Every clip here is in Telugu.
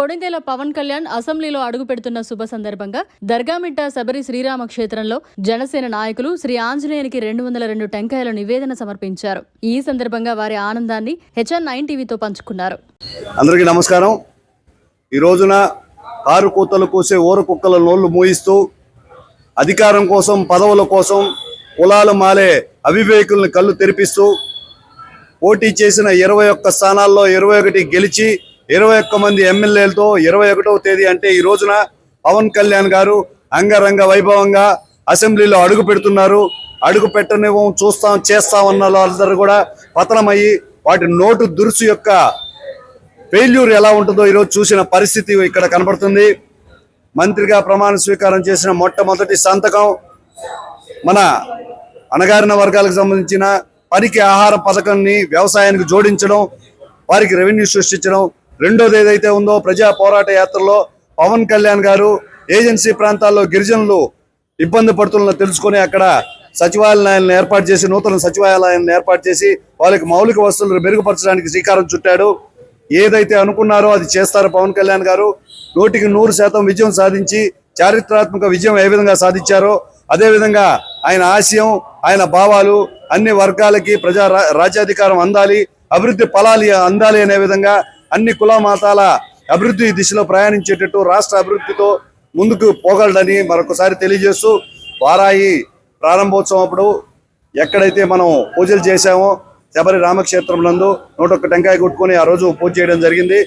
కొడిందేల పవన్ కళ్యాణ్ అసెంబ్లీలో అడుగు పెడుతున్న శుభ సందర్భంగా దర్గామిట్ట శబరి శ్రీరామ క్షేత్రంలో జనసేన నాయకులు శ్రీ ఆంజనేయునికి రెండు వందల రెండు టెంకాయల నివేదన సమర్పించారు. ఈ సందర్భంగా వారి ఆనందాన్ని హెచ్ఎన్ నైన్ టీవీతో పంచుకున్నారు. అందరికీ నమస్కారం. ఈ రోజున కారు కూతలు కోసే ఊర కుక్కల నోళ్ళు మోయిస్తూ అధికారం కోసం పదవుల కోసం కులాలు మాలే అవివేకుల్ని కళ్ళు తెరిపిస్తూ పోటీ చేసిన ఇరవై ఒక్క స్థానాల్లో ఇరవై ఒకటి గెలిచి ఇరవై ఒక్క మంది ఎమ్మెల్యేలతో ఇరవై ఒకటవ తేదీ అంటే ఈ రోజున పవన్ కళ్యాణ్ గారు అంగరంగ వైభవంగా అసెంబ్లీలో అడుగు పెడుతున్నారు. అడుగు పెట్టనివ్వం చూస్తాం చేస్తాం అన్న వాళ్ళందరూ కూడా పతనమయ్యి వాటి నోటు దురుసు యొక్క ఫెయిల్యూర్ ఎలా ఉంటుందో ఈరోజు చూసిన పరిస్థితి ఇక్కడ కనబడుతుంది. మంత్రిగా ప్రమాణ స్వీకారం చేసిన మొట్టమొదటి సంతకం మన అణగారిన వర్గాలకు సంబంధించిన పనికి ఆహార పథకాన్ని వ్యవసాయానికి జోడించడం వారికి రెవెన్యూ సృష్టించడం రెండోది ఏదైతే ఉందో ప్రజా పోరాట యాత్రలో పవన్ కళ్యాణ్ గారు ఏజెన్సీ ప్రాంతాల్లో గిరిజనులు ఇబ్బంది పడుతున్న తెలుసుకొని అక్కడ సచివాలయాలను ఏర్పాటు చేసి నూతన సచివాలయాలను ఏర్పాటు చేసి వాళ్ళకి మౌలిక వసతులు మెరుగుపరచడానికి శ్రీకారం చుట్టాడు. ఏదైతే అనుకున్నారో అది చేస్తారు పవన్ కళ్యాణ్ గారు. నూటికి నూరు శాతం విజయం సాధించి చారిత్రాత్మక విజయం ఏ విధంగా సాధించారో అదేవిధంగా ఆయన ఆశయం ఆయన భావాలు అన్ని వర్గాలకి ప్రజా రా- రాజ్యాధికారం అందాలి అభివృద్ధి ఫలాలు అందాలి అనే విధంగా అన్ని కుల మతాల అభివృద్ధి దిశలో ప్రయాణించేటట్టు రాష్ట్ర అభివృద్ధితో ముందుకు పోగలడని మరొకసారి తెలియజేస్తూ వారాయి ప్రారంభోత్సవం అప్పుడు ఎక్కడైతే మనం పూజలు చేశామో శబరి రామక్షేత్రం నందు నూట ఒక్క టెంకాయ కొట్టుకొని ఆ రోజు పూజ చేయడం జరిగింది.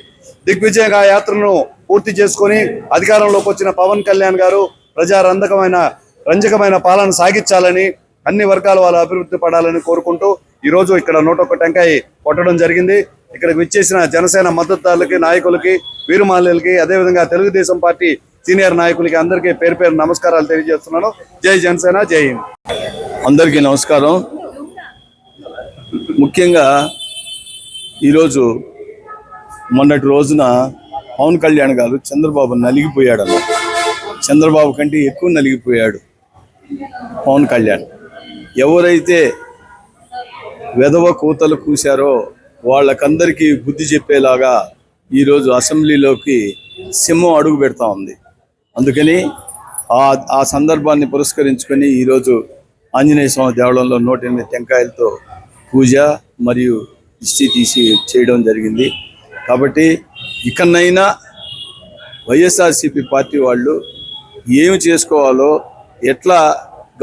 దిగ్విజయంగా ఆ యాత్రను పూర్తి చేసుకొని అధికారంలోకి వచ్చిన పవన్ కళ్యాణ్ గారు ప్రజారంధకమైన రంజకమైన పాలన సాగించాలని అన్ని వర్గాల వాళ్ళు అభివృద్ధి పడాలని కోరుకుంటూ ఈరోజు ఇక్కడ నూట ఒక్క టెంకాయ కొట్టడం జరిగింది. ఇక్కడికి విచ్చేసిన జనసేన మద్దతుదారులకి నాయకులకి వీరుమాల్యులకి అదేవిధంగా తెలుగుదేశం పార్టీ సీనియర్ నాయకులకి అందరికీ పేరు పేరు నమస్కారాలు తెలియజేస్తున్నాను. జై జనసేన జై హింద్. అందరికీ నమస్కారం. ముఖ్యంగా ఈరోజు మొన్నటి రోజున పవన్ కళ్యాణ్ గారు చంద్రబాబు నలిగిపోయాడు అన్నమాట చంద్రబాబు కంటే ఎక్కువ నలిగిపోయాడు పవన్ కళ్యాణ్. ఎవరైతే వెధవ కూతలు కూశారో వాళ్ళకందరికీ బుద్ధి చెప్పేలాగా ఈరోజు అసెంబ్లీలోకి సింహం అడుగు పెడతా ఉంది. అందుకని ఆ ఆ సందర్భాన్ని పురస్కరించుకొని ఈరోజు ఆంజనేయ స్వామి దేవాలయంలో నూట ఎనిమిది టెంకాయలతో పూజ మరియు దిష్టి తీసి చేయడం జరిగింది. కాబట్టి ఇకనైనా వైఎస్ఆర్సీపీ పార్టీ వాళ్ళు ఏమి చేసుకోవాలో ఎట్లా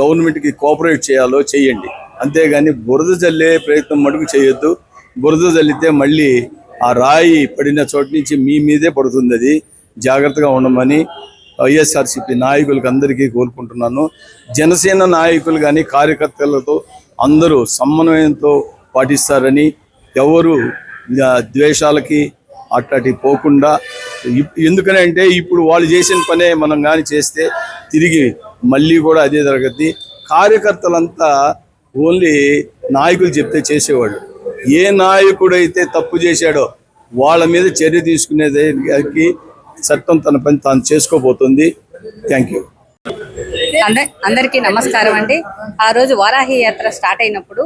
గవర్నమెంట్కి కోఆపరేట్ చేయాలో చేయండి. అంతేగాని బురద జల్లే ప్రయత్నం మటుకు చేయొద్దు. బురద చల్లితే మళ్ళీ ఆ రాయి పడిన చోటు నుంచి మీ మీదే పడుతుంది అది. జాగ్రత్తగా ఉండమని వైఎస్ఆర్సీపీ నాయకులకు అందరికీ కోరుకుంటున్నాను. జనసేన నాయకులు కానీ కార్యకర్తలతో అందరూ సమన్వయంతో పాటిస్తారని ఎవరు ద్వేషాలకి అట్లాంటి పోకుండా ఇప్- ఎందుకని అంటే ఇప్పుడు వాళ్ళు చేసిన పనే మనం కానీ చేస్తే తిరిగి మళ్ళీ కూడా అదే జరగద్ది. కార్యకర్తలంతా ఓన్లీ నాయకులు చెప్తే చేసేవాళ్ళు. ఏ నాయకుడైతే తప్పు చేశాడో వాళ్ళ మీద చర్య తీసుకునేదానికి చట్టం తన పని తాను చేసుకోబోతుంది. థ్యాంక్ యూ అంద అందరికీ నమస్కారం అండి. ఆ రోజు వారాహి యాత్ర స్టార్ట్ అయినప్పుడు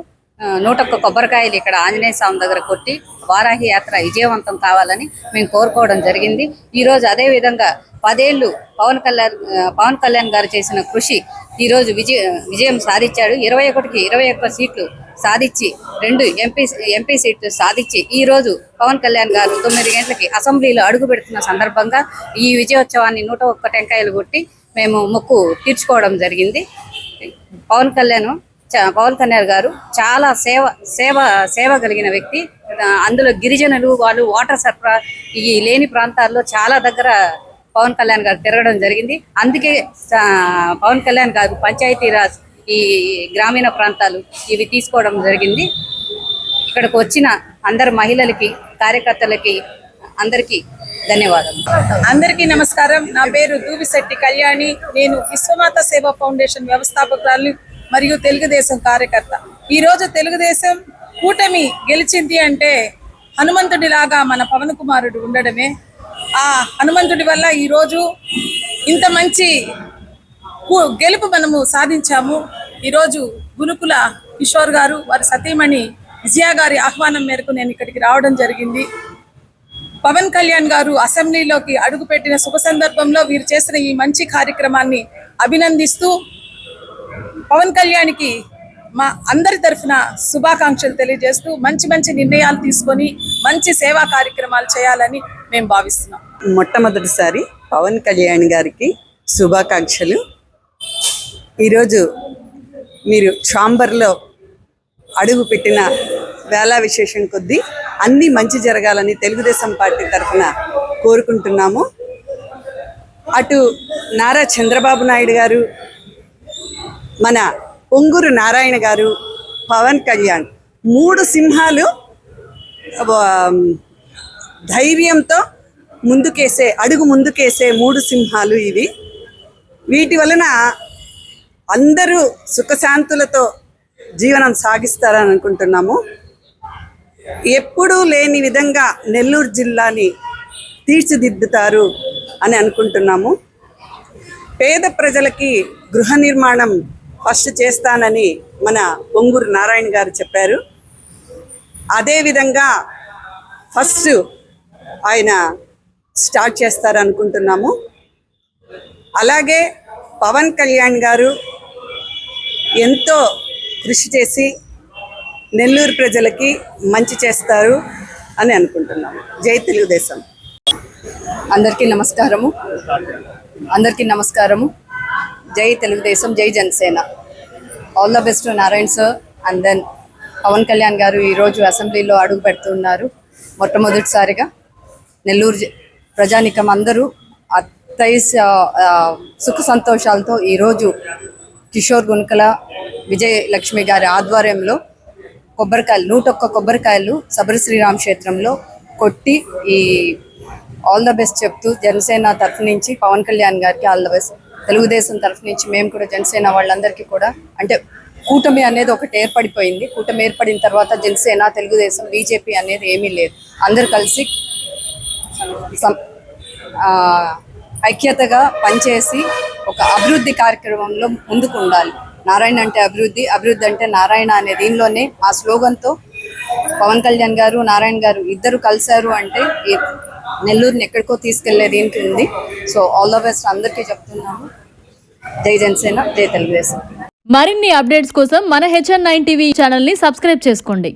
నూట ఒక్క కొబ్బరికాయలు ఇక్కడ ఆంజనేయ స్వామి దగ్గర కొట్టి వారాహి యాత్ర విజయవంతం కావాలని మేము కోరుకోవడం జరిగింది. ఈ రోజు అదే విధంగా పవన్ కళ్యాణ్ పవన్ కళ్యాణ్ గారు చేసిన కృషి ఈ రోజు విజయ విజయం సాధించాడు. ఇరవై ఒకటికి ఇరవై ఒక్క సీట్లు సాధించి రెండు ఎంపీ ఎంపీ సీట్లు సాధించి ఈ రోజు పవన్ కళ్యాణ్ గారు తొమ్మిది గంటలకి అసెంబ్లీలో అడుగు పెడుతున్న సందర్భంగా ఈ విజయోత్సవాన్ని నూట ఒక్క టెంకాయలు కొట్టి మేము మొక్కు తీర్చుకోవడం జరిగింది. పవన్ కళ్యాణ్ చ- పవన్ కళ్యాణ్ గారు చాలా సేవ సేవ సేవ కలిగిన వ్యక్తి. అందులో గిరిజనులు వాళ్ళు వాటర్ సరఫరా ఈ లేని ప్రాంతాల్లో చాలా దగ్గర పవన్ కళ్యాణ్ గారు తిరగడం జరిగింది. అందుకే పవన్ కళ్యాణ్ గారు పంచాయతీరాజ్ ఈ గ్రామీణ ప్రాంతాలు ఇవి తీసుకోవడం జరిగింది. ఇక్కడికి వచ్చిన అందరు మహిళలకి కార్యకర్తలకి అందరికీ ధన్యవాదాలు. అందరికీ నమస్కారం. నా పేరు దూవిశెట్టి కళ్యాణి. నేను విశ్వమాత సేవా ఫౌండేషన్ వ్యవస్థాపకురాలు మరియు తెలుగుదేశం కార్యకర్త. ఈ రోజు తెలుగుదేశం కూటమి గెలిచింది అంటే హనుమంతుడిలాగా మన పవన్ కుమారుడు ఉండడమే. ఆ హనుమంతుడి వల్ల ఈ రోజు ఇంత మంచి గెలుపు మనము సాధించాము. ఈరోజు గురుకుల కిషోర్ గారు వారి సతీమణి విజయ గారి ఆహ్వానం మేరకు నేను ఇక్కడికి రావడం జరిగింది. పవన్ కళ్యాణ్ గారు అసెంబ్లీలోకి అడుగుపెట్టిన శుభ సందర్భంలో వీరు చేసిన ఈ మంచి కార్యక్రమాన్ని అభినందిస్తూ పవన్ కళ్యాణ్కి మా అందరి తరఫున శుభాకాంక్షలు తెలియజేస్తూ మంచి మంచి నిర్ణయాలు తీసుకొని మంచి సేవా కార్యక్రమాలు చేయాలని మేము భావిస్తున్నాం. మొట్టమొదటిసారి పవన్ కళ్యాణ్ గారికి శుభాకాంక్షలు. ఈరోజు మీరు ఛాంబర్లో అడుగు పెట్టిన వేళ విశేషం కొద్దీ అన్నీ మంచి జరగాలని తెలుగుదేశం పార్టీ తరఫున కోరుకుంటున్నాము. అటు నారా చంద్రబాబు నాయుడు గారు మన పొంగూరు నారాయణ గారు పవన్ కళ్యాణ్ మూడు సింహాలు ధైర్యంతో ముందుకేసే అడుగు ముందుకేసే మూడు సింహాలు ఇవి. వీటి వలన అందరూ సుఖశాంతులతో జీవనం సాగిస్తారని అనుకుంటున్నాము. ఎప్పుడూ లేని విధంగా నెల్లూరు జిల్లాని తీర్చిదిద్దుతారు అని అనుకుంటున్నాము. పేద ప్రజలకి గృహ నిర్మాణం ఫస్ట్ చేస్తానని మన పొంగూరు నారాయణ గారు చెప్పారు. అదేవిధంగా ఫస్ట్ ఆయన స్టార్ట్ చేస్తారనుకుంటున్నాము. అలాగే పవన్ కళ్యాణ్ గారు ఎంతో కృషి చేసి నెల్లూరు ప్రజలకి మంచి చేస్తారు అని అనుకుంటున్నాము. జై తెలుగుదేశం. అందరికీ నమస్కారము. అందరికీ నమస్కారము. జై తెలుగుదేశం జై Janasena. All the best Narayan sir and then Pawan Kalyan garu ఈరోజు అసెంబ్లీలో అడుగు పెడుతున్నారు. మొట్టమొదటిసారిగా నెల్లూరు ప్రజానికం అందరూ అత్తైస్ సుఖ సంతోషాలతో ఈరోజు కిషోర్ గుణకల విజయ లక్ష్మి గారి ఆధ్వర్యంలో కొబ్బరికాయలు నూట ఒక్క కొబ్బరికాయలు సబరి శ్రీరామ్ క్షేత్రంలో కొట్టి ఈ ఆల్ ద బెస్ట్ చెప్తూ జనసేన తరఫు నుంచి పవన్ కళ్యాణ్ గారికి ఆల్ ద బెస్ట్ తెలుగుదేశం తరఫు నుంచి మేము కూడా జనసేన వాళ్ళందరికీ కూడా అంటే కూటమి అనేది ఒకటి ఏర్పడిపోయింది. కూటమి ఏర్పడిన తర్వాత జనసేన తెలుగుదేశం బీజేపీ అనేది ఏమీ లేదు. అందరు కలిసి ఐక్యతగా పనిచేసి ఒక అభివృద్ధి కార్యక్రమంలో ముందుకు ఉండాలి. నారాయణ అంటే అభివృద్ధి అభివృద్ధి అంటే నారాయణ అనే దీనిలోనే ఆ స్లోగన్తో పవన్ కళ్యాణ్ గారు నారాయణ గారు ఇద్దరు కలిశారు అంటే ఈ నెల్లూరుని ఎక్కడికో తీసుకెళ్ళే దీనికి ఉంది. సో ఆల్ ద బెస్ట్ అందరికీ చెప్తున్నాము జై జనసేన జై తెలుగుదేశం. మరిన్ని అప్డేట్స్ కోసం మన హెచ్ఎన్ నైన్ టీవీ ఛానల్ని సబ్స్క్రైబ్ చేసుకోండి.